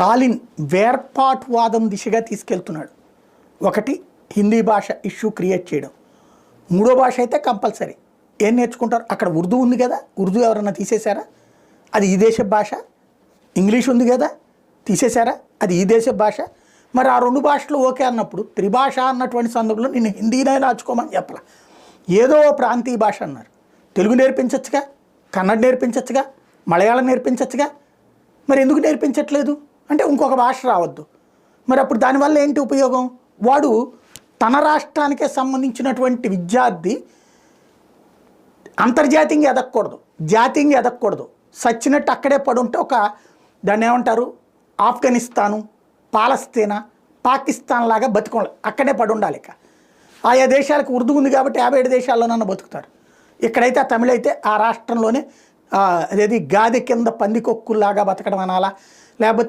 స్టాలిన్ వేర్పాటువాదం దిశగా తీసుకెళ్తున్నాడు. ఒకటి హిందీ భాష ఇష్యూ క్రియేట్ చేయడం. మూడో భాష అయితే కంపల్సరీ. ఏం నేర్చుకుంటారు? అక్కడ ఉర్దూ ఉంది కదా. ఉర్దూ ఎవరన్నా తీసేశారా? అది ఈ దేశ భాష. ఇంగ్లీష్ ఉంది కదా. తీసేశారా? అది ఈ దేశ భాష. మరి ఆ రెండు భాషలు ఓకే అన్నప్పుడు త్రిభాష అన్నటువంటి సందర్భంలో నేను హిందీనే రాచుకోమని చెప్పాల. ఏదో ప్రాంతీయ భాష అన్నారు. తెలుగు నేర్పించచ్చుగా? కన్నడ నేర్పించచ్చుగా? మలయాళం నేర్పించచ్చుగా? మరి ఎందుకు నేర్పించట్లేదు? అంటే ఇంకొక భాష రావద్దు. మరి అప్పుడు దానివల్ల ఏంటి ఉపయోగం? వాడు తన రాష్ట్రానికే సంబంధించినటువంటి విద్యార్థి అంతర్జాతీయంగా ఎదగకూడదు. జాతీయంగా ఎదగకూడదు. సచ్చినట్టు అక్కడే పడుంటే ఒక దాన్ని ఏమంటారు? ఆఫ్ఘనిస్తాను పాలస్తీనా పాకిస్తాన్ లాగా బతుకోవాలి అక్కడే పడి ఉండాలి ఇక. ఆయా దేశాలకు ఉర్దూ ఉంది కాబట్టి యాభై ఏడు దేశాల్లోనన్నా బతుకుతారు. ఇక్కడైతే ఆ తమిళ అయితే ఆ రాష్ట్రంలోనే అదేది గాది కింద పందికొక్కుల్లాగా బతకడం అనాలా? లేకపోతే